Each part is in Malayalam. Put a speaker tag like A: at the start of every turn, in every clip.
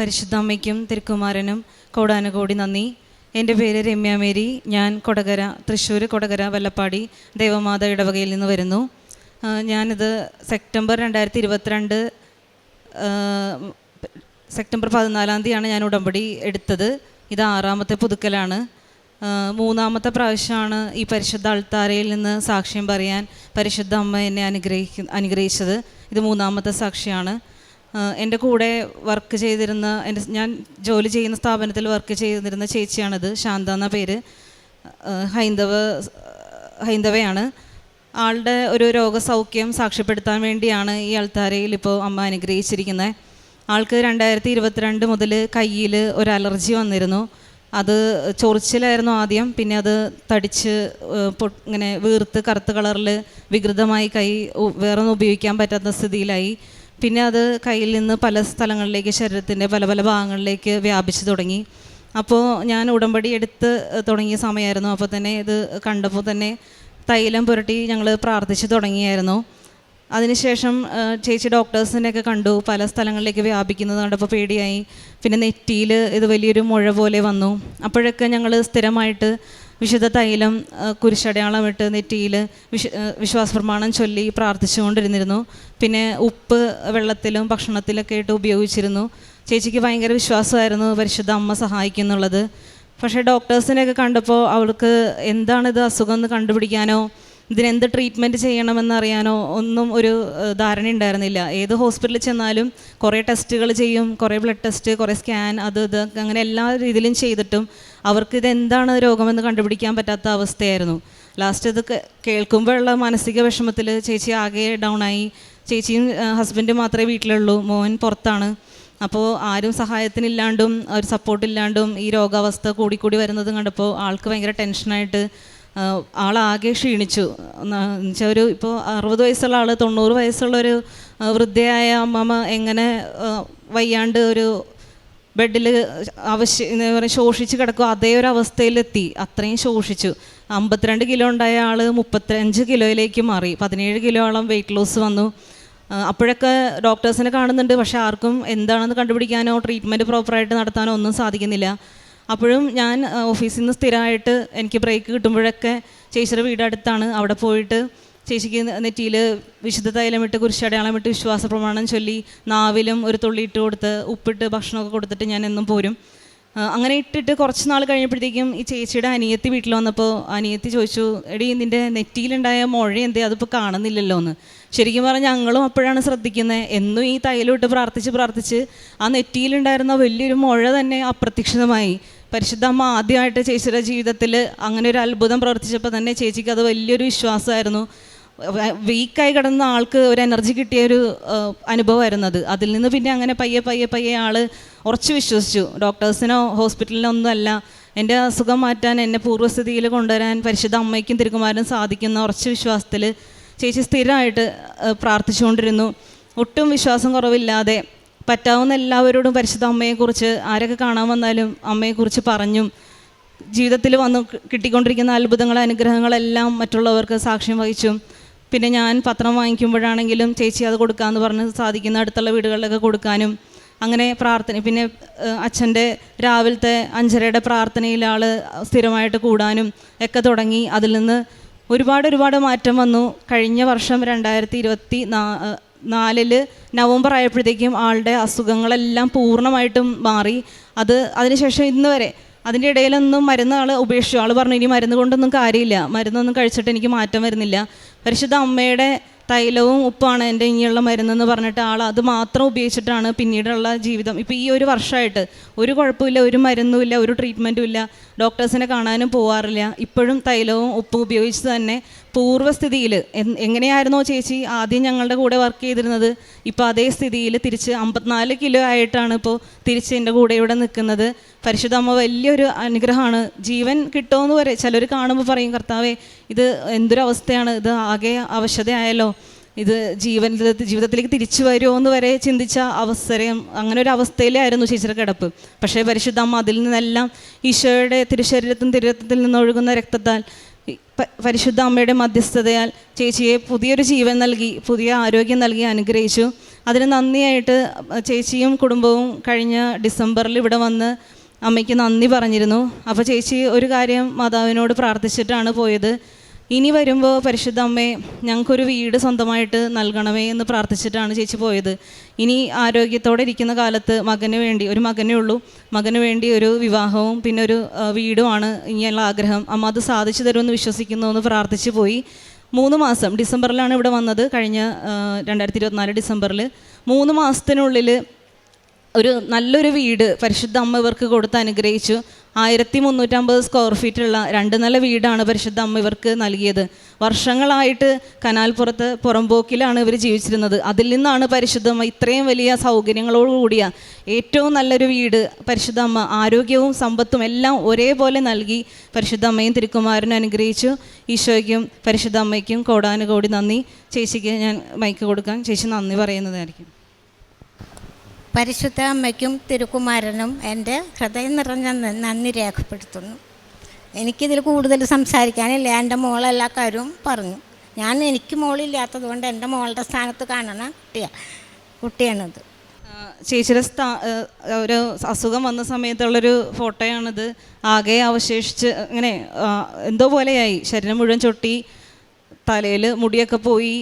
A: പരിശുദ്ധ അമ്മയ്ക്കും തിരുക്കുമാരനും കോടാനുകോടി നന്ദി. എന്റെ പേര് രമ്യ മേരി. ഞാൻ കൊടകര തൃശ്ശൂർ കൊടകര വല്ലപ്പാടി ദേവമാത ഇടവകയിൽ നിന്ന് വരുന്നു. ഞാനിത് സെപ്റ്റംബർ രണ്ടായിരത്തി ഇരുപത്തിരണ്ട് സെപ്റ്റംബർ പതിനാലാം തീയതിയാണ് ഞാൻ ഉടമ്പടി എടുത്തത്. ഇത് ആറാമത്തെ പുതുക്കലാണ്. മൂന്നാമത്തെ പ്രാവശ്യമാണ് ഈ പരിശുദ്ധ അൾത്താരയിൽ നിന്ന് സാക്ഷ്യം പറയാൻ പരിശുദ്ധ അമ്മ എന്നെ അനുഗ്രഹിക്ക അനുഗ്രഹിച്ചത്. ഇത് മൂന്നാമത്തെ സാക്ഷിയാണ്. എന്റെ കൂടെ വർക്ക് ചെയ്തിരുന്ന എന്റെ ഞാൻ ജോലി ചെയ്യുന്ന സ്ഥാപനത്തിൽ വർക്ക് ചെയ്തിരുന്ന ചേച്ചിയാണിത് ശാന്ത എന്ന പേര്. ഹൈന്ദവ ഹൈന്ദവയാണ്. ആളുടെ ഒരു രോഗസൗഖ്യം സാക്ഷ്യപ്പെടുത്താൻ വേണ്ടിയാണ് ഈ അൾത്താരയിൽ ഇപ്പോൾ അമ്മ അനുഗ്രഹിച്ചിരിക്കുന്നത് ആൾക്ക് രണ്ടായിരത്തി ഇരുപത്തിരണ്ട് മുതൽ കയ്യിൽ ഒരു അലർജി വന്നിരുന്നു. അത് ചൊറിച്ചിലായിരുന്നു ആദ്യം പിന്നെ അത് തടിച്ച് ഇങ്ങനെ വീർത്ത് കറുത്ത കളറിൽ വികൃതമായി കൈ വേറൊന്നും ഉപയോഗിക്കാൻ പറ്റാത്ത സ്ഥിതിയിലായി. പിന്നെ അത് കയ്യിൽ നിന്ന് പല സ്ഥലങ്ങളിലേക്ക് ശരീരത്തിന്റെ പല പല ഭാഗങ്ങളിലേക്ക് വ്യാപിച്ചു തുടങ്ങി. അപ്പോൾ ഞാൻ ഉടമ്പടി എടുത്ത് തുടങ്ങിയ സമയമായിരുന്നു. അപ്പോൾ തന്നെ ഇത് കണ്ടപ്പോൾ തന്നെ തൈലം പുരട്ടി ഞങ്ങൾ പ്രാർത്ഥിച്ചു തുടങ്ങിയായിരുന്നു. അതിനുശേഷം ചേച്ചി ഡോക്ടേഴ്സിനെയൊക്കെ കണ്ടു. പല സ്ഥലങ്ങളിലേക്ക് വ്യാപിക്കുന്നത് കണ്ടപ്പോൾ പേടിയായി. പിന്നെ നെറ്റിയിൽ ഇത് വലിയൊരു മുഴ പോലെ വന്നു. അപ്പോഴൊക്കെ ഞങ്ങൾ സ്ഥിരമായിട്ട് വിശുദ്ധ തൈലം കുരിശടയാളം കുരിശടയാളമിട്ട് നെറ്റിയിൽ വിശ് വിശ്വാസ പ്രമാണം ചൊല്ലി പ്രാർത്ഥിച്ചുകൊണ്ടിരുന്നിരുന്നു. പിന്നെ ഉപ്പ് വെള്ളത്തിലും ഭക്ഷണത്തിലൊക്കെ ഇട്ട് ഉപയോഗിച്ചിരുന്നു. ചേച്ചിക്ക് ഭയങ്കര വിശ്വാസമായിരുന്നു പരിശുദ്ധ അമ്മ സഹായിക്കുന്നുള്ളത് പക്ഷേ ഡോക്ടേഴ്സിനെയൊക്കെ കണ്ടപ്പോൾ അവൾക്ക് എന്താണിത് അസുഖം എന്ന് കണ്ടുപിടിക്കാനോ ഇതിനെന്ത് ട്രീറ്റ്മെന്റ് ചെയ്യണമെന്നറിയാനോ ഒന്നും ഒരു ധാരണ ഉണ്ടായിരുന്നില്ല ഏത് ഹോസ്പിറ്റലിൽ ചെന്നാലും കുറേ ടെസ്റ്റുകൾ ചെയ്യും കുറേ ബ്ലഡ് ടെസ്റ്റ് കുറേ സ്കാൻ അത് ഇത് അങ്ങനെ എല്ലാ രീതിയിലും ചെയ്തിട്ടും അവർക്ക് ഇതെന്താണ് രോഗമെന്ന് കണ്ടുപിടിക്കാൻ പറ്റാത്ത അവസ്ഥയായിരുന്നു. ലാസ്റ്റ് ഇത് കേൾക്കുമ്പോഴുള്ള മാനസിക വിഷമത്തിൽ ചേച്ചി ആകെ ഡൗൺ ആയി. ചേച്ചിയും ഹസ്ബൻഡും മാത്രമേ വീട്ടിലുള്ളൂ മോൻ പുറത്താണ്. അപ്പോൾ ആരും സഹായത്തിനില്ലാണ്ടും ഒരു സപ്പോർട്ടില്ലാണ്ടും ഈ രോഗാവസ്ഥ കൂടിക്കൂടി വരുന്നത് കണ്ടപ്പോൾ ആൾക്ക് ഭയങ്കര ടെൻഷനായിട്ട് ആളാകെ ക്ഷീണിച്ചു. എന്നുവെച്ചാൽ ഒരു ഇപ്പോൾ അറുപത് വയസ്സുള്ള ആൾ തൊണ്ണൂറ് വയസ്സുള്ള ഒരു വൃദ്ധയായ അമ്മമ്മ എങ്ങനെ വയ്യാണ്ട് ഒരു ബെഡിൽ ആവശ്യം എന്താ പറയുക ശോഷിച്ച് കിടക്കും അതേ ഒരു അവസ്ഥയിലെത്തി. അത്രയും ശോഷിച്ചു. അമ്പത്തിരണ്ട് കിലോ ഉണ്ടായ ആൾ മുപ്പത്തഞ്ച് കിലോയിലേക്ക് മാറി. പതിനേഴ് കിലോളം വെയിറ്റ് ലോസ് വന്നു. അപ്പോഴൊക്കെ ഡോക്ടേഴ്സിനെ കാണുന്നുണ്ട്. പക്ഷേ ആർക്കും എന്താണെന്ന് കണ്ടുപിടിക്കാനോ ട്രീറ്റ്മെന്റ് പ്രോപ്പറായിട്ട് നടത്താനോ ഒന്നും സാധിക്കുന്നില്ല. അപ്പോഴും ഞാൻ ഓഫീസിൽ നിന്ന് സ്ഥിരമായിട്ട് എനിക്ക് ബ്രേക്ക് കിട്ടുമ്പോഴൊക്കെ ചേച്ചിയുടെ വീട് അടുത്താണ് അവിടെ പോയിട്ട് ചേച്ചിക്ക് നെറ്റിയിൽ വിശുദ്ധ തൈലമിട്ട് കുരിശടയാളമിട്ട് വിശ്വാസ പ്രമാണം ചൊല്ലി നാവിലും ഒരു തുള്ളി ഇട്ട് കൊടുത്ത് ഉപ്പിട്ട് ഭക്ഷണമൊക്കെ കൊടുത്തിട്ട് ഞാൻ എന്നും പോരും. അങ്ങനെ ഇട്ടിട്ട് കുറച്ച് നാൾ കഴിഞ്ഞപ്പോഴത്തേക്കും ഈ ചേച്ചിയുടെ അനിയത്തി വീട്ടിൽ വന്നപ്പോൾ അനിയത്തി ചോദിച്ചു എടി നിന്റെ നെറ്റിയിലുണ്ടായ മുഴ എന്തേ അതിപ്പോൾ കാണുന്നില്ലല്ലോ എന്ന്. ശരിക്കും പറഞ്ഞാൽ ഞങ്ങളും അപ്പോഴാണ് ശ്രദ്ധിക്കുന്നത് എന്നും ഈ തൈലം ഇട്ട് പ്രാർത്ഥിച്ച് പ്രാർത്ഥിച്ച് ആ നെറ്റിയിലുണ്ടായിരുന്ന വലിയൊരു മുഴ തന്നെ അപ്രത്യക്ഷിതമായി. പരിശുദ്ധ അമ്മ ആദ്യമായിട്ട് ചേച്ചിയുടെ ജീവിതത്തിൽ അങ്ങനെ ഒരു അത്ഭുതം പ്രവർത്തിച്ചപ്പോൾ തന്നെ ചേച്ചിക്ക് അത് വലിയൊരു വിശ്വാസമായിരുന്നു. വീക്കായി കിടന്ന ആൾക്ക് ഒരു എനർജി കിട്ടിയ ഒരു അനുഭവമായിരുന്നു അത്. അതിൽ നിന്ന് പിന്നെ അങ്ങനെ പയ്യെ പയ്യെ പയ്യെ ആൾ ഉറച്ച് വിശ്വസിച്ചു. ഡോക്ടേഴ്സിനോ ഹോസ്പിറ്റലിനോ ഒന്നുമല്ല. എന്റെ അസുഖം മാറ്റാൻ എന്നെ പൂർവസ്ഥിതിയിൽ കൊണ്ടുവരാൻ പരിശുദ്ധ അമ്മയ്ക്കും തിരുക്കുമാരനും സാധിക്കുന്ന ഉറച്ച വിശ്വാസത്തിൽ ചേച്ചി സ്ഥിരമായിട്ട് പ്രാർത്ഥിച്ചുകൊണ്ടിരുന്നു. ഒട്ടും വിശ്വാസം കുറവില്ലാതെ പറ്റാവുന്ന എല്ലാവരോടും പരിശുദ്ധ അമ്മയെക്കുറിച്ച് ആരൊക്കെ കാണാൻ വന്നാലും അമ്മയെക്കുറിച്ച് പറഞ്ഞും ജീവിതത്തിൽ വന്ന് കിട്ടിക്കൊണ്ടിരിക്കുന്ന അത്ഭുതങ്ങൾ അനുഗ്രഹങ്ങളെല്ലാം മറ്റുള്ളവർക്ക് സാക്ഷ്യം വഹിച്ചും പിന്നെ ഞാൻ പത്രം വാങ്ങിക്കുമ്പോഴാണെങ്കിലും ചേച്ചി അത് കൊടുക്കാമെന്ന് പറഞ്ഞ് സാധിക്കുന്ന അടുത്തുള്ള വീടുകളിലൊക്കെ കൊടുക്കാനും അങ്ങനെ പ്രാർത്ഥന പിന്നെ അച്ഛന്റെ രാവിലത്തെ അഞ്ചരയുടെ പ്രാർത്ഥനയിൽ ആൾ സ്ഥിരമായിട്ട് കൂടാനും ഒക്കെ തുടങ്ങി. അതിൽ നിന്ന് ഒരുപാട് ഒരുപാട് മാറ്റം വന്നു. കഴിഞ്ഞ വർഷം രണ്ടായിരത്തി ഇരുപത്തി നാ നാലിൽ നവംബർ ആയപ്പോഴത്തേക്കും ആളുടെ അസുഖങ്ങളെല്ലാം പൂർണമായിട്ടും മാറി. അത് അതിനുശേഷം ഇന്ന് വരെ അതിന്റെ ഇടയിലൊന്നും മരുന്ന് ആൾ ഉപേക്ഷിച്ചു. ആൾ പറഞ്ഞു ഇനി മരുന്ന് കൊണ്ടൊന്നും കാര്യമില്ല. മരുന്നൊന്നും കഴിച്ചിട്ട് എനിക്ക് മാറ്റം വരുന്നില്ല. പരിശുദ്ധ അമ്മയുടെ തൈലവും ഉപ്പാണ് എന്റെ ഇനിയുള്ള മരുന്നെന്ന് പറഞ്ഞിട്ട് ആൾ അത് മാത്രം ഉപയോഗിച്ചിട്ടാണ് പിന്നീടുള്ള ജീവിതം. ഇപ്പോൾ ഈ ഒരു വർഷമായിട്ട് ഒരു കുഴപ്പമില്ല ഒരു മരുന്നുമില്ല ഒരു ട്രീറ്റ്മെന്റും ഇല്ല. ഡോക്ടേഴ്സിനെ കാണാനും പോവാറില്ല. ഇപ്പോഴും തൈലവും ഉപ്പും ഉപയോഗിച്ച് തന്നെ പൂർവസ്ഥിതിയിൽ എങ്ങനെയായിരുന്നോ ചേച്ചി ആദ്യം ഞങ്ങളുടെ കൂടെ വർക്ക് ചെയ്തിരുന്നത്? ഇപ്പോൾ അതേ സ്ഥിതിയിൽ തിരിച്ച് അമ്പത്തിനാല് കിലോ ആയിട്ടാണ് ഇപ്പോൾ തിരിച്ച് എന്റെ കൂടെ ഇവിടെ നിൽക്കുന്നത്. പരിശുദ്ധ അമ്മ വലിയൊരു അനുഗ്രഹമാണ്. ജീവൻ കിട്ടുമെന്ന് വരെ ചിലർ കാണുമ്പോൾ പറയും കർത്താവേ ഇത് എന്തൊരവസ്ഥയാണ്? ഇത് ആകെ അവശതയായല്ലോ. ഇത് ജീവൻ ജീവിതത്തിലേക്ക് തിരിച്ചു വരുമോ എന്ന് വരെ ചിന്തിച്ച അവസരം അങ്ങനെ ഒരു അവസ്ഥയിലായിരുന്നു ചേച്ചിയുടെ കിടപ്പ്. പക്ഷേ പരിശുദ്ധ അമ്മ അതിൽ നിന്നെല്ലാം ഈശോയുടെ തിരുശരീരത്തും തിരുരത്തിൽ നിന്നൊഴുകുന്ന രക്തത്താൽ പരിശുദ്ധ അമ്മയുടെ മധ്യസ്ഥതയാൽ ചേച്ചിയെ പുതിയൊരു ജീവൻ നൽകി പുതിയ ആരോഗ്യം നൽകി അനുഗ്രഹിച്ചു. അതിന് നന്ദിയായിട്ട് ചേച്ചിയും കുടുംബവും കഴിഞ്ഞ ഡിസംബറിൽ ഇവിടെ വന്ന് അമ്മയ്ക്ക് നന്ദി പറഞ്ഞിരുന്നു. അപ്പോൾ ചേച്ചി ഒരു കാര്യം മാതാവിനോട് പ്രാർത്ഥിച്ചിട്ടാണ് പോയത്. ഇനി വരുമ്പോൾ പരിശുദ്ധ അമ്മേ ഞങ്ങൾക്കൊരു വീട് സ്വന്തമായിട്ട് നൽകണമേ എന്ന് പ്രാർത്ഥിച്ചിട്ടാണ് ചേച്ചി പോയത്. ഇനി ആരോഗ്യത്തോടെ ഇരിക്കുന്ന കാലത്ത് മകന് വേണ്ടി ഒരു മകനേ ഉള്ളൂ. മകന് വേണ്ടി ഒരു വിവാഹവും പിന്നെ ഒരു വീടുമാണ് ഇനിയുള്ള ആഗ്രഹം. അമ്മ അത് സാധിച്ചു തരുമെന്ന് വിശ്വസിക്കുന്നു എന്ന് പ്രാർത്ഥിച്ചു പോയി. മൂന്ന് മാസം ഡിസംബറിലാണ് ഇവിടെ വന്നത്. കഴിഞ്ഞ രണ്ടായിരത്തി ഇരുപത്തിനാല് ഡിസംബറിൽ മൂന്ന് മാസത്തിനുള്ളിൽ ഒരു നല്ലൊരു വീട് പരിശുദ്ധ അമ്മ ഇവർക്ക് കൊടുത്ത് അനുഗ്രഹിച്ചു. ആയിരത്തി മുന്നൂറ്റമ്പത് സ്ക്വയർ ഫീറ്റുള്ള രണ്ട് നില വീടാണ് പരിശുദ്ധ അമ്മ ഇവർക്ക് നൽകിയത്. വർഷങ്ങളായിട്ട് കനാൽപ്പുറത്ത് പുറമ്പോക്കിലാണ് ഇവർ ജീവിച്ചിരുന്നത്. അതിൽ നിന്നാണ് പരിശുദ്ധ അമ്മ ഇത്രയും വലിയ സൗകര്യങ്ങളോട് കൂടിയ ഏറ്റവും നല്ലൊരു വീട് പരിശുദ്ധ അമ്മ ആരോഗ്യവും സമ്പത്തും എല്ലാം ഒരേപോലെ നൽകി പരിശുദ്ധ അമ്മയും തിരുക്കുമാരനും അനുഗ്രഹിച്ചു. ഈശോയ്ക്കും പരിശുദ്ധ അമ്മയ്ക്കും കോടാനുകോടി നന്ദി. ചേച്ചിക്ക് ഞാൻ മൈക്ക് കൊടുക്കാൻ ചേച്ചി നന്ദി പറയുന്നതായിരിക്കും.
B: പരിശുദ്ധ അമ്മയ്ക്കും തിരുക്കുമാരനും എന്റെ ഹൃദയം നിറഞ്ഞ നന്ദി രേഖപ്പെടുത്തുന്നു. എനിക്കിതിൽ കൂടുതൽ സംസാരിക്കാനില്ല. എന്റെ മോൾ എല്ലാ കാര്യവും പറഞ്ഞു. ഞാൻ എനിക്ക് മോളില്ലാത്തത് കൊണ്ട് എന്റെ മോളുടെ സ്ഥാനത്ത് കാണുന്ന കുട്ടിയാണ് കുട്ടിയാണിത്.
A: ചേച്ചിയുടെ സ്ഥാ ഒരു അസുഖം വന്ന സമയത്തുള്ളൊരു ഫോട്ടോയാണിത്. ആകെ അവശേഷിച്ച് ഇങ്ങനെ എന്തോ പോലെയായി. ശരീരം മുഴുവൻ ചൊട്ടി തലയിൽ മുടിയൊക്കെ പോയി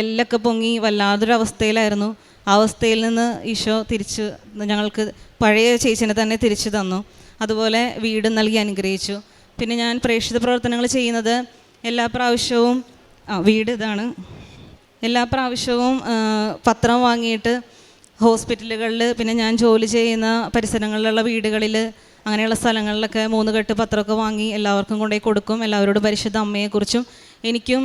A: എല്ലൊക്കെ പൊങ്ങി വല്ലാതൊരു അവസ്ഥയിലായിരുന്നു അവസ്ഥയിൽ നിന്ന് ഈശോ തിരിച്ച് ഞങ്ങൾക്ക് പഴയ ചേച്ചിനെ തന്നെ തിരിച്ചു തന്നു. അതുപോലെ വീട് നൽകി അനുഗ്രഹിച്ചു. പിന്നെ ഞാൻ പ്രേക്ഷിത പ്രവർത്തനങ്ങൾ ചെയ്യുന്നത് എല്ലാ പ്രാവശ്യവും വീട് ഇതാണ്. എല്ലാ പ്രാവശ്യവും പത്രം വാങ്ങിയിട്ട് ഹോസ്പിറ്റലുകളിൽ പിന്നെ ഞാൻ ജോലി ചെയ്യുന്ന പരിസരങ്ങളിലുള്ള വീടുകളിൽ അങ്ങനെയുള്ള സ്ഥലങ്ങളിലൊക്കെ മൂന്ന് കെട്ട് പത്രമൊക്കെ വാങ്ങി എല്ലാവർക്കും കൊണ്ടുപോയി കൊടുക്കും. എല്ലാവരോടും പരിശുദ്ധ അമ്മയെക്കുറിച്ചും എനിക്കും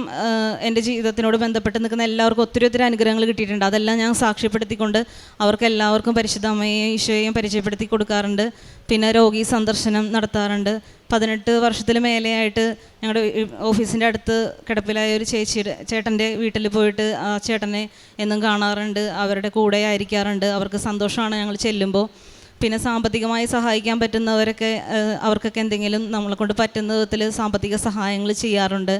A: എന്റെ ജീവിതത്തിനോട് ബന്ധപ്പെട്ട് നിൽക്കുന്ന എല്ലാവർക്കും ഒത്തിരി ഒത്തിരി അനുഗ്രഹങ്ങൾ കിട്ടിയിട്ടുണ്ട്. അതെല്ലാം ഞാൻ സാക്ഷ്യപ്പെടുത്തിക്കൊണ്ട് അവർക്ക് എല്ലാവർക്കും പരിശുദ്ധ ഈശോയെയും പരിചയപ്പെടുത്തി കൊടുക്കാറുണ്ട്. പിന്നെ രോഗി സന്ദർശനം നടത്താറുണ്ട്. പതിനെട്ട് വർഷത്തിൽ മേലെയായിട്ട് ഞങ്ങളുടെ ഓഫീസിന്റെ അടുത്ത് കിടപ്പിലായ ഒരു ചേച്ചിയുടെ ചേട്ടന്റെ വീട്ടിൽ പോയിട്ട് ആ ചേട്ടനെ എന്നും കാണാറുണ്ട്. അവരുടെ കൂടെ ആയിരിക്കാറുണ്ട്. അവർക്ക് സന്തോഷമാണ് ഞങ്ങൾ ചെല്ലുമ്പോൾ. പിന്നെ സാമ്പത്തികമായി സഹായിക്കാൻ പറ്റുന്നവരൊക്കെ അവർക്കൊക്കെ എന്തെങ്കിലും നമ്മളെ കൊണ്ട് പറ്റുന്ന വിധത്തിൽ സാമ്പത്തിക സഹായങ്ങൾ ചെയ്യാറുണ്ട്.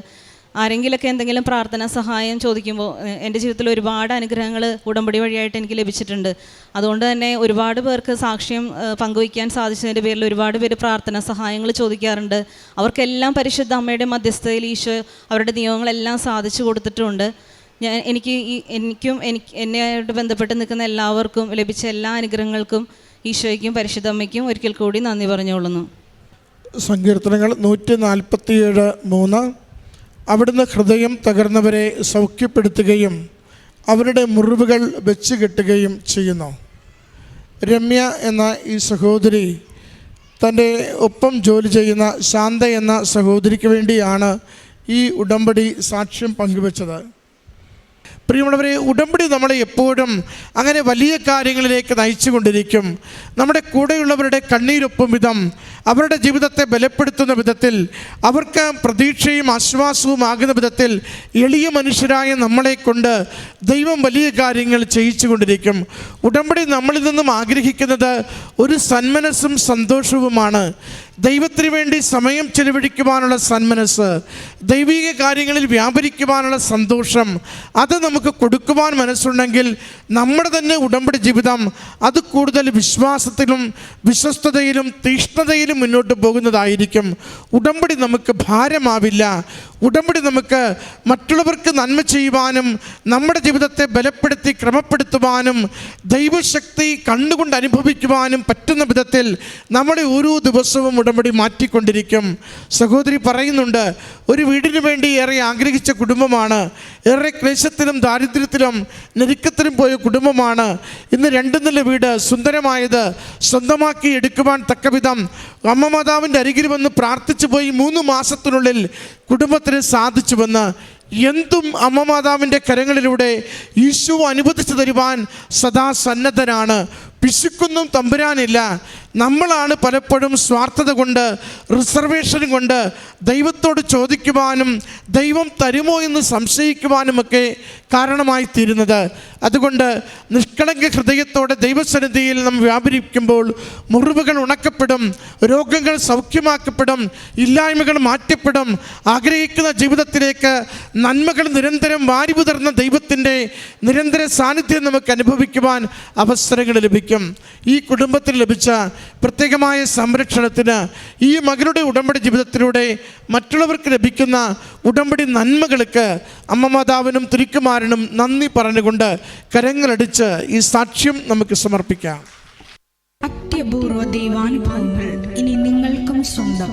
A: ആരെങ്കിലുമൊക്കെ എന്തെങ്കിലും പ്രാർത്ഥന സഹായം ചോദിക്കുമ്പോൾ എന്റെ ജീവിതത്തിൽ ഒരുപാട് അനുഗ്രഹങ്ങൾ ഉടമ്പടി വഴിയായിട്ട് എനിക്ക് ലഭിച്ചിട്ടുണ്ട്. അതുകൊണ്ട് തന്നെ ഒരുപാട് പേർക്ക് സാക്ഷ്യം പങ്കുവയ്ക്കാൻ സാധിച്ചതിന്റെ പേരിൽ ഒരുപാട് പേര് പ്രാർത്ഥന സഹായങ്ങൾ ചോദിക്കാറുണ്ട്. അവർക്കെല്ലാം പരിശുദ്ധ അമ്മയുടെ മധ്യസ്ഥതയിൽ ഈശോ അവരുടെ നിയമങ്ങളെല്ലാം സാധിച്ചു കൊടുത്തിട്ടുണ്ട്. ഞാൻ എനിക്ക് ഈ എനിക്കും എനിക്ക് എന്നെയായിട്ട് ബന്ധപ്പെട്ട് നിൽക്കുന്ന എല്ലാവർക്കും ലഭിച്ച എല്ലാ അനുഗ്രഹങ്ങൾക്കും ഈശോയ്ക്കും പരിശുദ്ധ അമ്മയ്ക്കും ഒരിക്കൽ കൂടി നന്ദി പറഞ്ഞുകൊള്ളുന്നു.
C: സങ്കീർത്തനങ്ങൾ നൂറ്റി നാൽപ്പത്തിയേഴ് മൂന്ന്. അവിടുന്ന് ഹൃദയം തകർന്നവരെ സൗഖ്യപ്പെടുത്തുകയും അവരുടെ മുറിവുകൾ വെച്ച് കെട്ടുകയും ചെയ്യുന്നു. രമ്യ എന്ന ഈ സഹോദരി തന്റെ ഒപ്പം ജോലി ചെയ്യുന്ന ശാന്ത എന്ന സഹോദരിക്ക് വേണ്ടിയാണ് ഈ ഉടമ്പടി സാക്ഷ്യം പങ്കുവച്ചത്. പ്രിയമുള്ളവരെ ഉടമ്പടി നമ്മളെ എപ്പോഴും അങ്ങനെ വലിയ കാര്യങ്ങളിലേക്ക് നയിച്ചു കൊണ്ടിരിക്കും നമ്മുടെ കൂടെയുള്ളവരുടെ കണ്ണീരൊപ്പം വിധം അവരുടെ ജീവിതത്തെ ബലപ്പെടുത്തുന്ന വിധത്തിൽ അവർക്ക് പ്രതീക്ഷയും ആശ്വാസവും ആകുന്ന വിധത്തിൽ എളിയ മനുഷ്യരായ നമ്മളെ കൊണ്ട് ദൈവം വലിയ കാര്യങ്ങൾ ചെയ്യിച്ചു കൊണ്ടിരിക്കും. ഉടമ്പടി നമ്മളിൽ നിന്നും ആഗ്രഹിക്കുന്നത് ഒരു സന്മനസ്സും സന്തോഷവുമാണ്. ദൈവത്തിന് വേണ്ടി സമയം ചെലവഴിക്കുവാനുള്ള സന്മനസ് ദൈവിക കാര്യങ്ങളിൽ വ്യാപരിക്കുവാനുള്ള സന്തോഷം അത് നമുക്ക് കൊടുക്കുവാൻ മനസ്സുണ്ടെങ്കിൽ നമ്മുടെ തന്നെ ഉടമ്പടി ജീവിതം അത് കൂടുതൽ വിശ്വാസത്തിലും വിശ്വസ്തതയിലും തീഷ്ണതയിലും മുന്നോട്ട് പോകുന്നതായിരിക്കും. ഉടമ്പടി നമുക്ക് ഭാരമാവില്ല. ഉടമ്പടി നമുക്ക് മറ്റുള്ളവർക്ക് നന്മ ചെയ്യുവാനും നമ്മുടെ ജീവിതത്തെ ബലപ്പെടുത്തി ക്രമപ്പെടുത്തുവാനും ദൈവശക്തി കണ്ടുകൊണ്ട് അനുഭവിക്കുവാനും പറ്റുന്ന വിധത്തിൽ നമ്മുടെ ഓരോ ദിവസവും ഉടമ്പടി മാറ്റിക്കൊണ്ടിരിക്കും. സഹോദരി പറയുന്നുണ്ട് ഒരു വീടിന് വേണ്ടി ഏറെ ആഗ്രഹിച്ച കുടുംബമാണ്. ഏറെ ക്ലേശത്തിലും ദാരിദ്ര്യത്തിലും ഞെരുക്കത്തിലും പോയ കുടുംബമാണ്. ഇന്ന് രണ്ടു നില വീട് സുന്ദരമായത് സ്വന്തമാക്കി എടുക്കുവാൻ തക്കവിധം അമ്മ മാതാവിന്റെ അരികിൽ വന്ന് പ്രാർത്ഥിച്ചു പോയി മൂന്ന് മാസത്തിനുള്ളിൽ കുടുംബത്തിന് സാധിച്ചുവെന്ന്. എന്തും അമ്മ മാതാവിന്റെ കരങ്ങളിലൂടെ ഈശോ അനുവദിച്ചു തരുവാൻ സദാ സന്നദ്ധനാണ്. പിശുക്കൊന്നും തമ്പുരാനില്ല. നമ്മളാണ് പലപ്പോഴും സ്വാർത്ഥത കൊണ്ട് റിസർവേഷൻ കൊണ്ട് ദൈവത്തോട് ചോദിക്കുവാനും ദൈവം തരുമോ എന്ന് സംശയിക്കുവാനുമൊക്കെ കാരണമായി തീരുന്നത്. അതുകൊണ്ട് നിഷ്കളങ്ക ഹൃദയത്തോടെ ദൈവസന്നിധിയിൽ നാം വ്യാപരിക്കുമ്പോൾ മുറിവുകൾ ഉണക്കപ്പെടും രോഗങ്ങൾ സൗഖ്യമാക്കപ്പെടും ഇല്ലായ്മകൾ മാറ്റപ്പെടും. ആഗ്രഹിക്കുന്ന ജീവിതത്തിലേക്ക് നന്മകൾ നിരന്തരം വാരിപുതർന്ന ദൈവത്തിന്റെ നിരന്തര സാന്നിധ്യം നമുക്ക് അനുഭവിക്കുവാൻ അവസരങ്ങൾ ലഭിക്കും. ഈ കുടുംബത്തിൽ ലഭിച്ച പ്രത്യേകമായ സംരക്ഷണത്തിന് ഈ മകളുടെ ഉടമ്പടി ജീവിതത്തിലൂടെ മറ്റുള്ളവർക്ക് ലഭിക്കുന്ന ഉടമ്പടി നന്മകൾക്ക് അമ്മ മാതാവിനും തിരുക്കുമാരനും നന്ദി പറഞ്ഞുകൊണ്ട് കരങ്ങളടിച്ച് ഈ സാക്ഷ്യം നമുക്ക് സമർപ്പിക്കാം.
D: അത്യപൂർവ ദൈവാനുഭവങ്ങൾ ഇനി നിങ്ങൾക്കും സ്വന്തം.